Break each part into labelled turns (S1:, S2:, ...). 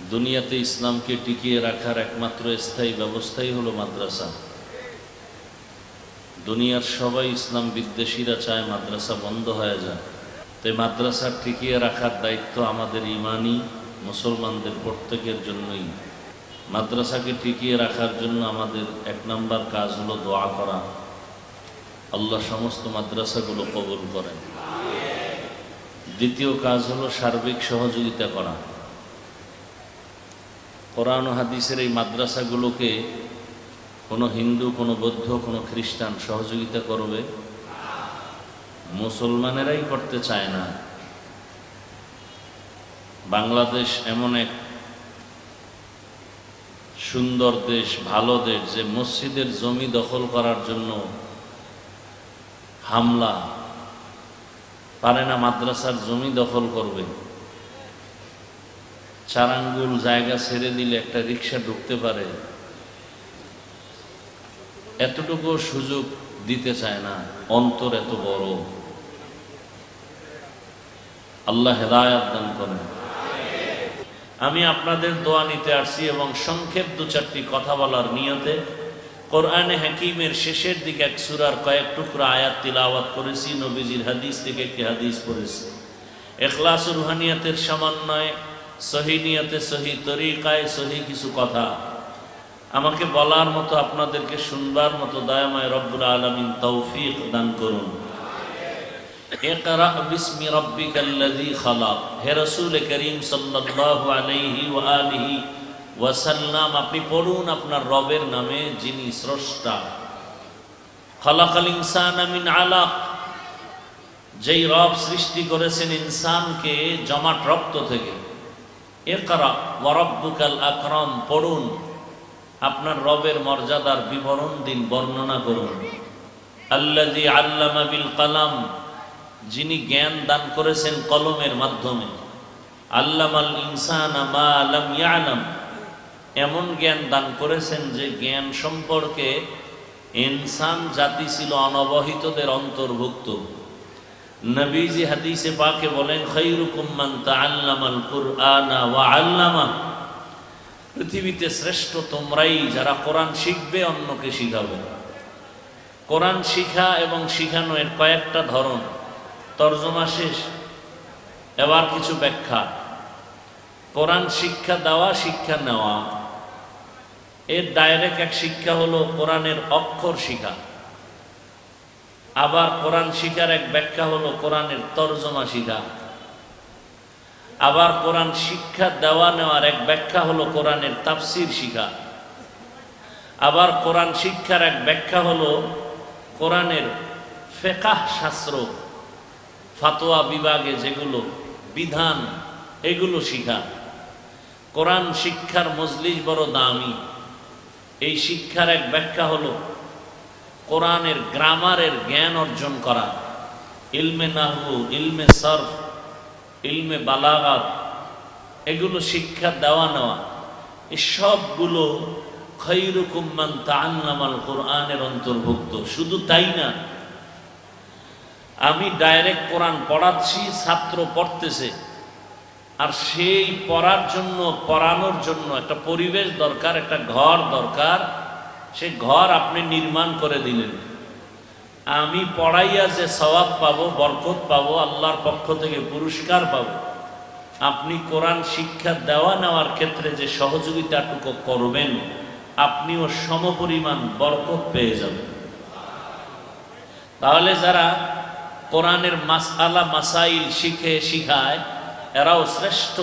S1: দুনিয়াতে ইসলামকে টিকিয়ে রাখার একমাত্র স্থায়ী ব্যবস্থাই হলো মাদ্রাসা। দুনিয়ার সবাই ইসলাম বিদ্বেষীরা চায় মাদ্রাসা বন্ধ হয়ে যায় তাই মাদ্রাসা টিকিয়ে রাখার দায়িত্ব আমাদের ইমানি, মুসলমানদের প্রত্যেকের জন্যই। মাদ্রাসাকে টিকিয়ে রাখার জন্য আমাদের এক নম্বর কাজ হলো দোয়া করা। আল্লাহ সমস্ত মাদ্রাসাগুলো কবুল করেন। দ্বিতীয় কাজ হলো সার্বিক সহযোগিতা করা। কোরআন হাদিসের এই মাদ্রাসাগুলোকে কোনো হিন্দু, কোনো বৌদ্ধ, কোনো খ্রিস্টান সহযোগিতা করবে? মুসলমানেরাই করতে চায় না। বাংলাদেশ এমন এক সুন্দর দেশ, ভালো দেশ, যে মসজিদের জমি দখল করার জন্য হামলা, পারে না মাদ্রাসার জমি দখল করবে। চার আঙ্গুল জায়গা ছেড়ে দিলে একটা রিক্সা ঢুকতে পারে, এতটুকু সুযোগ দিতে চায় না, অন্তর এত বড়। আল্লাহ হেদায়াত দান করেন। আমি আপনাদের দোয়া নিতে আসছি এবং সংক্ষেপ দু চারটি কথা বলার নিয়তে কোরআনে হাকিমের শেষের দিকে এক সুরার কয়েক টুকরা আয়াত তিলাওয়াত করেছি, নবীজির হাদিস থেকে একটি হাদিস পড়েছি। এখলাস রুহানিয়াতের সমন্বয়ে সহি নিয়তে সহি তরিকায় সহি কিছু কথা। আমাকে বলার মতো আপনাদেরকে শুনবার মতো দয়াময় রব্বুল আলমিন তৌফিক দান করুন। আপনি পড়ুন আপনার রবের নামে যিনি স্রষ্টা। খালাকাল ইনসানা মিন আলাক। যেই রব সৃষ্টি করেছেন ইনসানকে জমাট রক্ত থেকে। আকরাম, পড়ুন। আপনার রবের মর্যাদার বিবরণ দিন, বর্ণনা করুন। বিল কালাম, যিনি জ্ঞান দান করেছেন কলমের মাধ্যমে। আল্লামাল ইনসান আলাম এমন জ্ঞান দান করেছেন যে জ্ঞান সম্পর্কে ইনসান জাতি ছিল অনবহিতদের অন্তর্ভুক্ত। নবীজি হাদিসে পাকে বলেন খৈরুকুম মান তাআল্লামাল কুরআনা ওয়া আল্লামা। পৃথিবীতে শ্রেষ্ঠ তোমরাই যারা কোরআন শিখবে, অন্যকে শিখাবে কোরআন শিখা এবং শিখানো এর কয়েকটা ধরন। তর্জমা শেষ। এবার কিছু ব্যাখ্যা। কোরআন শিক্ষা দেওয়া, শিক্ষা নেওয়া। এর ডাইরেক্ট এক শিক্ষা হলো কোরআনের অক্ষর শিখা। আবার কোরআন শিখার এক ব্যাখ্যা হলো কোরআনের তর্জমা শিখা। আবার কোরআন শিক্ষা দেওয়া নেওয়ার এক ব্যাখ্যা হলো কোরআনের তাফসির শিখা। আবার কোরআন শিক্ষার এক ব্যাখ্যা হলো কোরআনের ফেকাহ শাস্ত্র, ফাতোয়া বিভাগে যেগুলো, বিধান, এগুলো শিখা। কোরআন শিক্ষার মজলিস বড় দামি। এই শিক্ষার এক ব্যাখ্যা হলো কোরআনের গ্রামারের জ্ঞান অর্জন করা। ইলমে নাহু ইলমে সরফ, ইলমে বালাগাত, এগুলো শিক্ষা দেওয়া নেওয়া। সবগুলো খৈরুকুম্মান তাআল্লামাল কোরআনের অন্তর্ভুক্ত। শুধু তাই না, আমি ডাইরেক্ট কোরআন পড়াচ্ছি, ছাত্র পড়তেছে। আর সেই পড়ার জন্য, পড়ানোর জন্য একটা পরিবেশ দরকার, একটা ঘর দরকার সেই ঘর আপনি নির্মাণ করে দিলেন। আমি পড়াইয়া যে সওয়াব পাবো, বরকত পাবো, আল্লাহর পক্ষ থেকে পুরস্কার পাবো, আপনি কোরআন শিক্ষা দেওয়া নেওয়ার ক্ষেত্রে যে সহযোগিতাটুকু করবেন, আপনিও সমপরিমাণ বরকত পেয়ে যাবেন। তাহলে যারা কোরআনের মাসালা মাসাইল শিখে, শিখায়, এরাও শ্রেষ্ঠ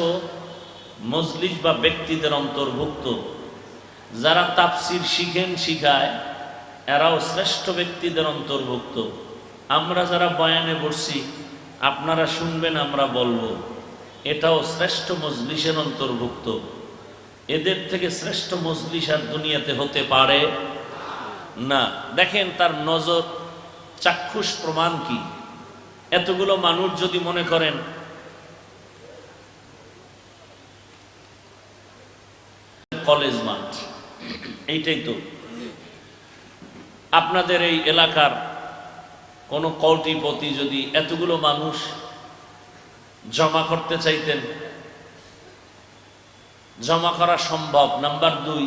S1: মজলিস বা ব্যক্তিদের অন্তর্ভুক্ত। যারা তাপসির শিখেন, শিখায়, এরাও শ্রেষ্ঠ ব্যক্তিদের অন্তর্ভুক্ত। আমরা যারা বয়ানে বসছি, আপনারা শুনবেন, আমরা বলব, এটাও শ্রেষ্ঠ মজলিসের অন্তর্ভুক্ত। এদের থেকে শ্রেষ্ঠ মজলিস আর দুনিয়াতে হতে পারে না। দেখেন, তার নজর, চাক্ষুষ প্রমাণ কি? এতগুলো মানুষ যদি মনে করেন, কলেজ মাঠ। এইটাই তো। আপনাদের এই এলাকার কোনো কৌটিপতি যদি এতগুলো মানুষ জমা করতে চাইতেন, জমা করা সম্ভব। নাম্বার দুই,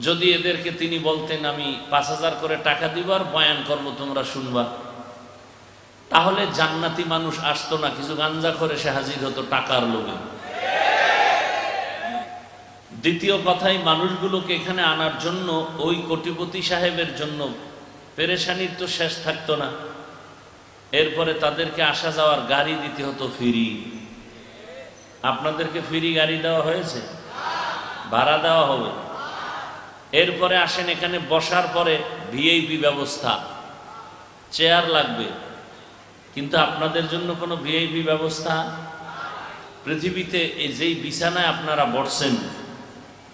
S1: যদি এদেরকে তিনি বলতেন, আমি পাঁচ হাজার করে টাকা দিবার বয়ান করব, তোমরা শুনবা। তাহলে জান্নাতি মানুষ আসতো না, কিছু গাঞ্জা করে সে হাজির হতো টাকার লোভে। দ্বিতীয় কথাই মানুষগুলোকে এখানে আনার জন্য ওই কোটিপতি সাহেবের জন্য পেরেশানির তো শেষ থাকতো না। এরপরে তাদেরকে আসা যাওয়ার গাড়ি দিতে হতো ফ্রি। আপনাদেরকে ফ্রি গাড়ি দেওয়া হয়েছে? ভাড়া দেওয়া হবে। এরপরে আসেন এখানে বসার পরে ভিআইপি ব্যবস্থা। চেয়ার লাগবে। কিন্তু আপনাদের জন্য কোনো ভিআইপি ব্যবস্থা? পৃথিবীতে এই যেই বিছানায় আপনারা বসছেন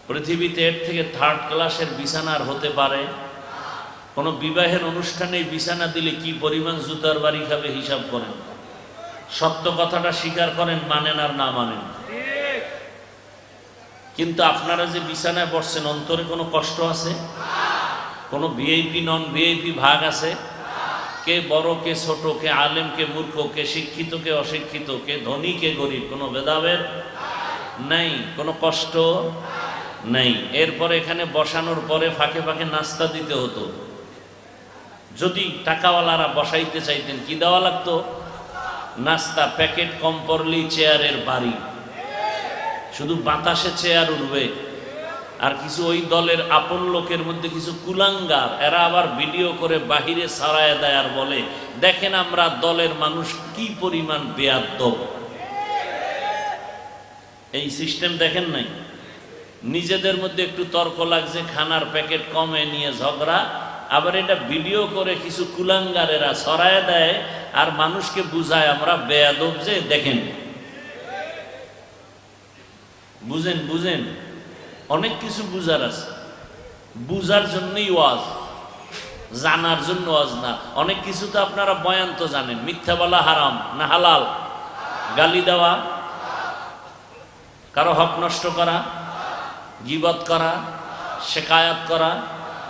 S1: পৃথিবীতে এর থেকে থার্ড ক্লাসের বিছানা আর হতে পারে। কোনো বিবাহের অনুষ্ঠানে বিছানা দিলে কি পরিমাণ জুতার বাড়ি খাবে হিসাব করেন। সত্য কথাটা স্বীকার করেন, মানেন আর না মানেন। কিন্তু আপনারা যে বিছানায় বসছেন, অন্তরে কোনো কষ্ট আছে? কোনো ভিআইপি নন ভিআইপি ভাগ আছে? কে বড়, কে ছোট, কে আলেম, কে মূর্খ, কে শিক্ষিত, কে অশিক্ষিত, কে ধনী, কে গরিব, কোনো ভেদাভেদ? নাই। কোনো কষ্ট? নাই। এরপরে এখানে বসানোর পরে ফাঁকে ফাঁকে নাস্তা দিতে হতো। যদি টাকাওয়ালারা বসাইতে চাইতেন, কি দেওয়া লাগতো? নাস্তা, প্যাকেট কম পড়লেই চেয়ারের বাড়ি। শুধু বাতাসে চেয়ার উঠবে। আর কিছু ওই দলের আপন লোকের মধ্যে কিছু কুলাঙ্গার, এরা আবার ভিডিও করে বাহিরে সারায় দেয় আর বলে, দেখেন আমরা দলের মানুষ কি পরিমাণ বেয়াদ্দব এই সিস্টেম দেখেন নাই? নিজেদের মধ্যে একটু তর্ক লাগছে, খানার প্যাকেট কমে নিয়ে ঝগড়া। আবার এটা ভিডিও করে কিছু কুলাঙ্গারেরা সরায় দেয় আর মানুষকে বুঝায়, আমরা বেয়াদব যে, দেখেন। বুঝেন বুঝেন? অনেক কিছু বুঝার আছে। বুঝার জন্যই ওয়াজ, জানার জন্য ওয়াজ না। অনেক কিছু তো আপনারা বয়ান তো জানেন, মিথ্যা বলা হারাম না হালাল? গালি দেওয়া? কারও হক নষ্ট করা? গিবত করা, শেকায়াত করা,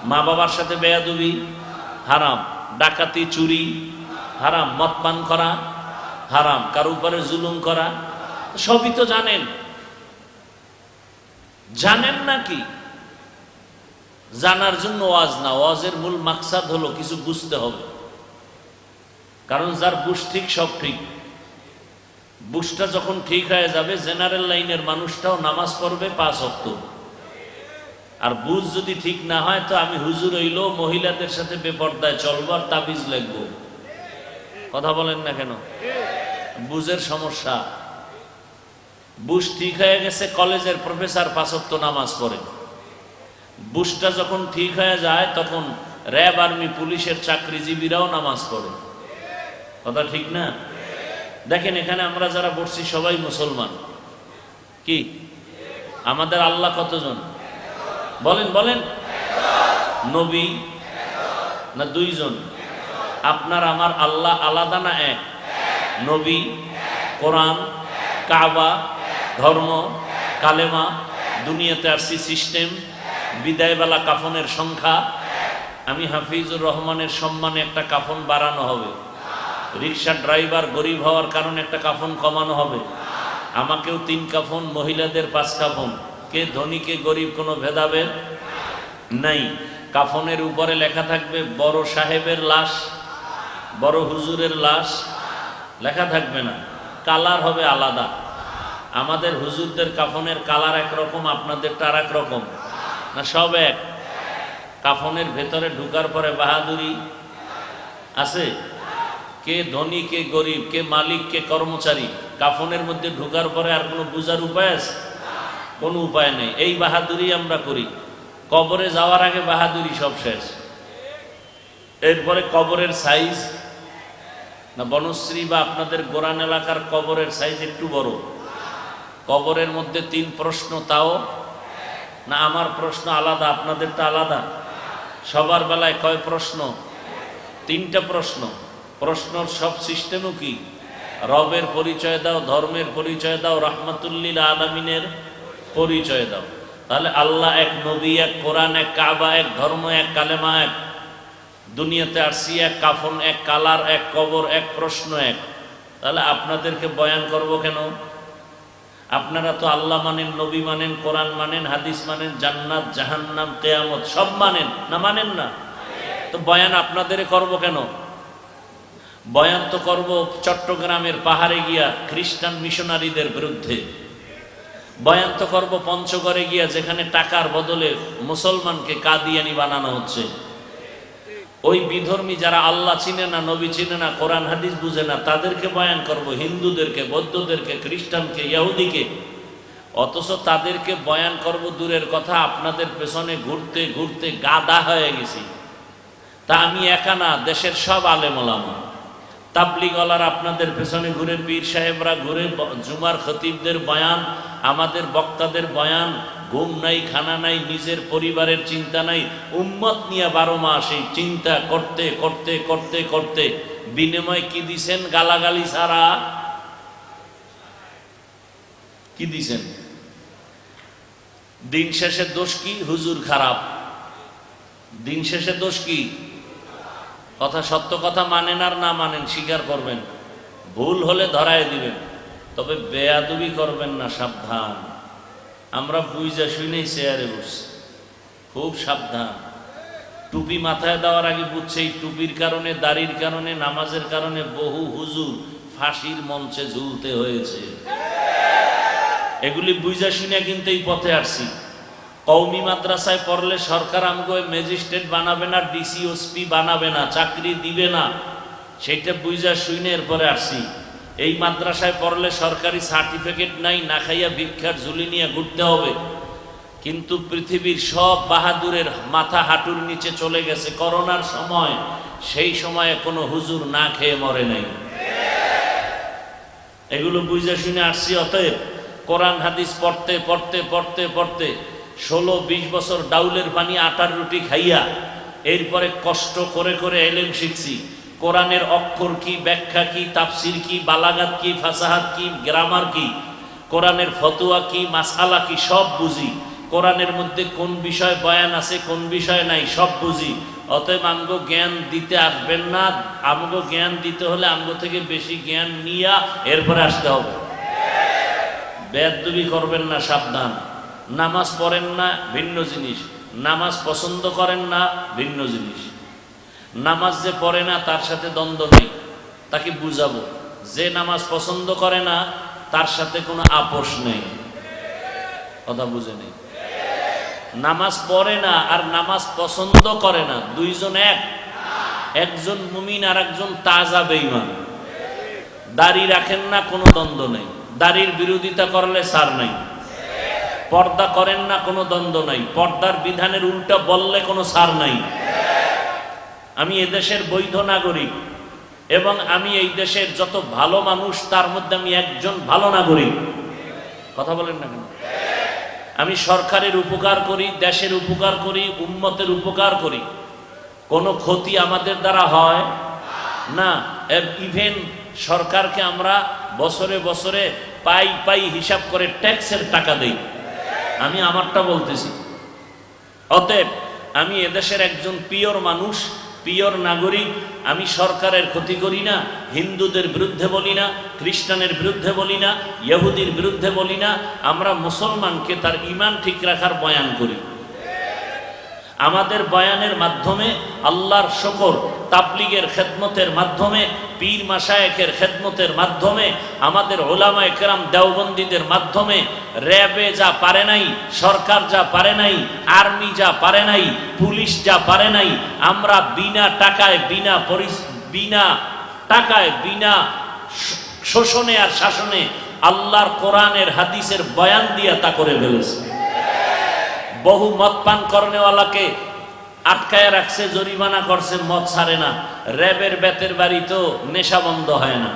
S1: মা বাবার সাথে বেয়াদুবি, হারাম। ডাকাতি, চুরি, হারাম। মদ পান করা, হারাম। কারও উপরে জুলুম করা, সবই তো জানেন। জানেন নাকি জানার জন্য ওয়াজ না। ওয়াজের মূল মাকসাদ হলো কিছু বুঝতে হবে। কারণ যার বুঝ ঠিক, সব ঠিক। বুঝটা যখন ঠিক হয়ে যাবে জেনারেল লাইনের মানুষটাও নামাজ পড়বে পাঁচ অক্ত। আর বুঝ যদি ঠিক না হয় তো আমি হুজুর হইল, মহিলাদের সাথে বেপর্দায় চলবো আর তাবিজ লাগবো। কথা বলেন না কেন? বুঝের সমস্যা। বুশ ঠিক হয়ে গেছে, কলেজের প্রফেসর পাঁচক্ত নামাজ পড়ে। বুশটা যখন ঠিক হয়ে যায়, তখন র্যাব আর্মি পুলিশের চাকরিজীবীরাও নামাজ পড়ে। কথা ঠিক না? দেখেন, এখানে আমরা যারা বসছি সবাই মুসলমান। কি? আমাদের আল্লাহ কতজন? বলেন বলেন। নবী না দুইজন? আপনার, আমার, আল্লাহ আলাদা না এক? নবী, কোরআন, কাবা, ধর্ম, কালেমা, দুনিয়াতে আসছি সিস্টেম, বিদায়বেলা কাফনের সংখ্যা। আমি হাফিজুর রহমানের সম্মানে একটা কাফন বাড়ানো হবে। রিক্সা ড্রাইভার গরিব হওয়ার কারণে একটা কাফন কমানো হবে। আমাকেও তিন কাফন, মহিলাদের পাঁচ কাফন। কে ধনী, কে গরিব, কোনো ভেদাভেদ নাই। কাফনের উপরে লেখা থাকবে, বড় সাহেবের লাশ, বড় হুজুরের লাশ। লেখা থাকবে না। কালার হবে আলাদা। আমাদের হুজুরদের কাফনের কালার একরকম, আপনাদেরটা আর এক রকম না, সব এক। কাফনের ভেতরে ঢুকার পরে বাহাদুরি আছে? কে ধনী, কে গরিব, কে মালিক, কে কর্মচারী? কাফনের মধ্যে ঢুকার পরে আর কোনো বুঝার উপায় আছে? কোনো উপায় নেই। এই বাহাদুরি আমরা করি। কবরে যাওয়ার আগে বাহাদুরি সব শেষ। এরপরে কবরের সাইজ। না, বনশ্রী বা আপনাদের গোরান এলাকার কবরের সাইজ একটু বড়। কবরের মধ্যে তিন প্রশ্ন, তাও? না, আমার প্রশ্ন আলাদা আপনাদেরটা আলাদা। সবার বেলায় কয় প্রশ্ন? তিনটা প্রশ্ন। প্রশ্নর সব সিস্টেমও কি? রবের পরিচয় দাও, ধর্মের পরিচয় দাও, রহমতুল্লিল আলমিনের পরিচয় দাও। তাহলে আল্লাহ এক নবী, এক কোরআন, এক কাবা, এক ধর্ম, এক কালেমা, এক দুনিয়াতে আসছি এক কাফন, এক কালার, এক কবর, এক প্রশ্ন, এক। তাহলে আপনাদেরকে বয়ান করব কেন? আপনারা তো আল্লাহ মানেন, নবী মানেন, কোরআন মানেন, হাদিস মানেন, জান্নাত, জাহান্নাম, কেয়ামত সব মানেন, না মানেন না? তো বয়ান আপনাদের করব কেন? বয়ান তো করব চট্টগ্রামের পাহাড়ে গিয়া খ্রিস্টান মিশনারিদের বিরুদ্ধে। বয়ান তো করব পঞ্চগড়ে গিয়া, যেখানে টাকার বদলে মুসলমানকে কাদিয়ানি বানানো হচ্ছে। ওই বিধর্মী যারা আল্লাহ চিনে না, নবী চিনে না, কোরআন, হাদিস বুঝে না, তাদেরকে বয়ান করব, হিন্দুদেরকে, বৌদ্ধদেরকে, খ্রিস্টানকে, ইয়াহুদিকে। অথচ তাদেরকে বয়ান করব দূরের কথা, আপনাদের পেছনে ঘুরতে ঘুরতে গাদা হয়ে গেছি। তা আমি একা না, দেশের সব আলেমলামা তাবলিগলার আপনাদের পেছনে ঘুরে, পীর সাহেবরা ঘুরে জুমার খতিবদের বয়ান আমাদের বক্তাদের বয়ান, ঘুম নাই, খানা নাই, নিজের পরিবারের চিন্তা নাই, উম্মত নিয়ে বারো মাস এই চিন্তা করতে করতে করতে করতে। বিনিময় কি দিছেন গালাগালি ছাড়া? কি দিছেন? দিন শেষে দোষ কি? হুজুর খারাপ। দিন শেষে দোষ কি? কথা সত্য কথা মানেন আর না মানেন, স্বীকার করবেন। ভুল হলে ধরায় দিবেন। তবে বেয়াদবি করবেন না, সাবধান। আমরা বুঝা শুনেই চেয়ারে বসছি। খুব সাবধান। টুপি মাথায় দেওয়ার আগে বুঝছে এই টুপির কারণে, দাড়ির কারণে, নামাজের কারণে বহু হুজুর ফাঁসির মঞ্চে ঝুলতে হয়েছে। এগুলি বুঝা শুনে কিন্তু এই পথে আসছি। কৌমি মাদ্রাসায় পড়লে সরকার আমগো ম্যাজিস্ট্রেট বানাবে না, ডিসি ওসপি বানাবে না, চাকরি দিবে না। সেটা বুঝা শুনে এরপরে আসছি। এই মাদ্রাসায় পড়লে সরকারি সার্টিফিকেট নাই, না খাইয়া ভিক্ষার ঝুলি নিয়ে ঘুরতে হবে। কিন্তু পৃথিবীর সব বাহাদুরের মাথা হাঁটুর নিচে চলে গেছে করোনার সময়। সেই সময়ে কোনো হুজুর না খেয়ে মরে নাই। এগুলো বুঝে শুনে আসছি, অতএব কোরআন হাদিস পড়তে পড়তে পড়তে পড়তে ষোলো, বিশ বছর ডাউলের পানি, আটার রুটি খাইয়া এরপরে কষ্ট করে করে এলেম শিখছি। কোরআনের অক্ষর কি, ব্যাখ্যা কি, তাফসির কি, বালাগাত কি, ফাসাহাত কি, গ্রামার কি, কোরআনের ফতুয়া কি মাসালা কি, সব বুঝি। কোরআনের মধ্যে কোন বিষয় বয়ান আছে, কোন বিষয় নাই, সব বুঝি। অতএব আমগো জ্ঞান দিতে আসবেন না। আমগো জ্ঞান দিতে হলে আমগো থেকে বেশি জ্ঞান নিয়া এরপরে আসতে হবে। বেদবি করবেন না, সাবধান। নামাজ পড়েন না, ভিন্ন জিনিস। নামাজ পছন্দ করেন না, ভিন্ন জিনিস। নামাজ যে পড়ে না, তার সাথে দ্বন্দ্ব নেই। তাকে বুঝাবো। যে নামাজ পছন্দ করে না, তার সাথে কোনো আপোষ নেই। কথা বুঝে নেই? নামাজ পড়ে না আর নামাজ পছন্দ করে না, দুইজন এক। একজন মুমিন আর একজন তাজা বেইমান দাড়ি রাখেন না, কোনো দ্বন্দ্ব নেই। দাড়ির বিরোধিতা করলে সার নাই। পর্দা করেন না, কোনো দ্বন্দ্ব নাই। পর্দার বিধানের উল্টা বললে কোনো সার নাই। আমি এদেশের বৈধ নাগরিক এবং আমি এই দেশের যত ভালো মানুষ, তার মধ্যে আমি একজন ভালো নাগরিক। কথা বলেন না কেন? আমি সরকারের উপকার করি, দেশের উপকার করি, উম্মতের উপকার করি। কোনো ক্ষতি আমাদের দ্বারা হয় না। ইভেন সরকারকে আমরা বছরে বছরে পাই পাই হিসাব করে ট্যাক্সের টাকা দেই। আমি আমারটা বলতেছি। অতএব আমি এদেশের একজন পিওর মানুষ পিওর নাগরিক, আমি সরকারের ক্ষতি করি না, হিন্দুদের বিরুদ্ধে বলি না, খ্রিস্টানের বিরুদ্ধে বলি না, ইহুদির বিরুদ্ধে বলি না, আমরা মুসলমানকে তার ইমান ঠিক রাখার বয়ান করি। আমাদের বয়ানের মাধ্যমে আল্লাহর শকর, তাবলিগের খেদমতের মাধ্যমে, পীর মাসায়েকের খেদমতের মাধ্যমে, আমাদের ওলামা একরাম দেওবন্দীদের মাধ্যমে, র্যাবে যা পারে নাই, সরকার যা পারে নাই, আর্মি যা পারে নাই, পুলিশ যা পারে নাই, আমরা বিনা টাকায়, বিনা পরিস, বিনা টাকায়, বিনা শোষণে আর শাসনে আল্লাহর কোরআনের হাদিসের বয়ান দিয়া তা করে ফেলেছে। বহু মদ পান করনেওয়ালাকে আটকায় রাখছে, জরিমানা করছে, মদ ছাড়ে না। র্যাবের বেতের বাড়ি তো নেশা বন্ধ হয় না।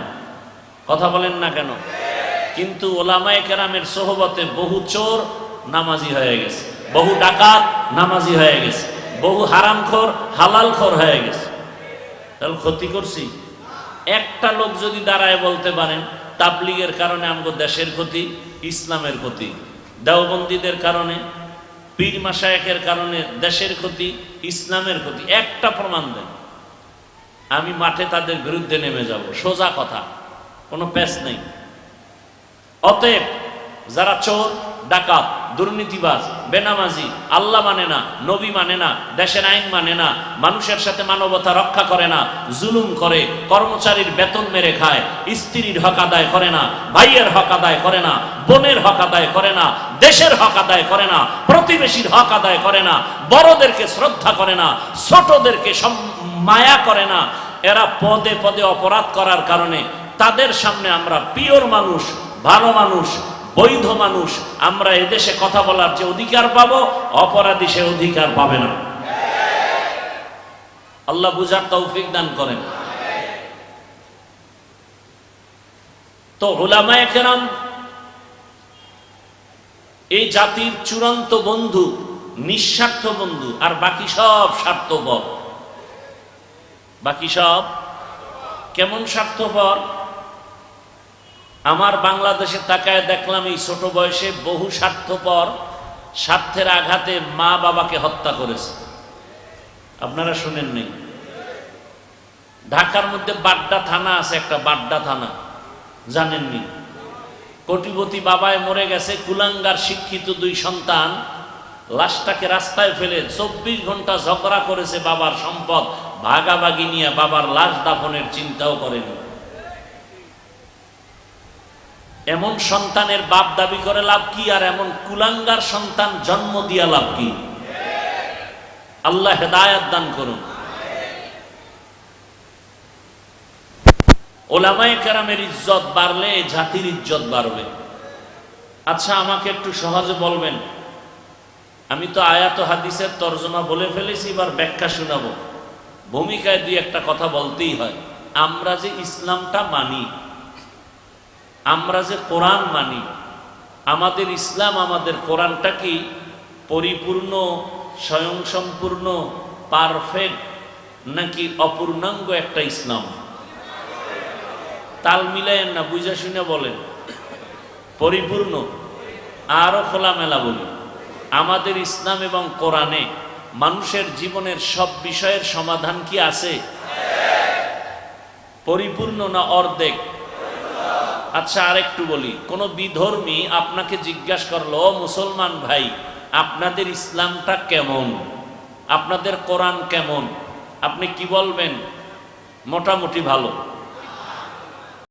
S1: কথা বলেন না কেন? কিন্তু ওলামায়ে কেরামের সোহবতে বহু চোর নামাজি হয়ে গেছে। বহু ডাকাত নামাজি হয়ে গেছে। বহু হারামখোর, হালালখোর হয়ে গেছে। তাহলে ক্ষতি করছি? একটা লোক যদি দাঁড়ায় বলতে পারেন, তাবলিগের কারণে আমগো দেশের ক্ষতি, ইসলামের ক্ষতি। দেওবন্দীদের কারণে পীর মাসায়কের কারণে দেশের ক্ষতি, ইসলামের ক্ষতি, একটা প্রমাণ দেন। আমি মাঠে তাদের বিরুদ্ধে নেমে যাব, সোজা কথা, কোনো প্যাচ নেই। অতএব, যারা চোর, ডাকাত দুর্নীতিবাজ, বেনামাজি, আল্লাহ মানে না, নবী মানে না, দেশের আইন মানে না, মানুষের সাথে মানবতা রক্ষা করে না, জুলুম করে, কর্মচারীর বেতন মেরে খায়, স্ত্রীর হক আদায় করে না, ভাইয়ের হক আদায় করে না, বোনের হক আদায় করে না, দেশের হক আদায় করে না, প্রতিবেশীর হক আদায় করে না, বড়দেরকে শ্রদ্ধা করে না, ছোটদেরকে মায়া করে না, এরা পদে পদে অপরাধ করার কারণে তাদের সামনে আমরা পিওর মানুষ, ভালো মানুষ বৈধ মানুষ, আমরা এদেশে কথা বলার যে অধিকার পাবো, অপরাধী সে অধিকার পাবে না। আল্লাহ বুঝার তৌফিক দান করেন। তো ওলামায়ে কেরাম, এই জাতির চূড়ান্ত বন্ধু, নিঃস্বার্থ বন্ধু, আর বাকি সব স্বার্থপর। বাকি সব কেমন স্বার্থপর? আমার বাংলাদেশে তাকায় দেখলাম এই ছোট বয়সে বহু স্বার্থপর, স্বার্থের আঘাতে মা বাবাকে হত্যা করেছে। আপনারা শুনেন নেই। ঢাকার মধ্যে বাড্ডা থানা আছে, একটা বাড্ডা থানা। জানেননি কোটিপতি বাবায় মরে গেছে, কুলাঙ্গার শিক্ষিত দুই সন্তান, লাশটাকে রাস্তায় ফেলে চব্বিশ ঘণ্টা ঝগড়া করেছে বাবার সম্পদ, ভাগাভাগি নিয়ে বাবার লাশ দাফনের চিন্তাও করেনি। এমন সন্তানের বাপ দাবি করে লাভ কি আর এমন কুলাঙ্গার সন্তান জন্ম দিয়া লাভ কি? আল্লাহ হেদায়াত দান করুন। ওলামায়ে কেরামের ইজ্জত বাড়লে, জাতির ইজ্জত বাড়বে। আচ্ছা আমাকে একটু সহজে বলবেন। আমি তো আয়াত হাদিসের তর্জমা বলে ফেলেছি, এবার ব্যাখ্যা শোনাবো। ভূমিকায় দুই একটা কথা বলতেই হয়। আমরা যে ইসলামটা মানি আমরা যে কোরআন মানি, আমাদের ইসলাম আমাদের কোরআনটা কি পরিপূর্ণ, স্বয়ংসম্পূর্ণ পারফেক্ট নাকি অপূর্ণাঙ্গ একটা ইসলাম? তাল মিলায়েন না, বুঝা শুনে বলেন। পরিপূর্ণ, আরও খোলামেলা বলি। আমাদের ইসলাম এবং কোরআনে মানুষের জীবনের সব বিষয়ের সমাধান কি আছে? পরিপূর্ণ না অর্ধেক? আচ্ছা আরেকটু বলি। কোন বিধর্মী আপনাকে জিজ্ঞাসা করল মুসলমান ভাই, আপনাদের ইসলামটা কেমন? আপনাদের কোরআন কেমন? আপনি কি বলবেন? মোটামুটি ভালো।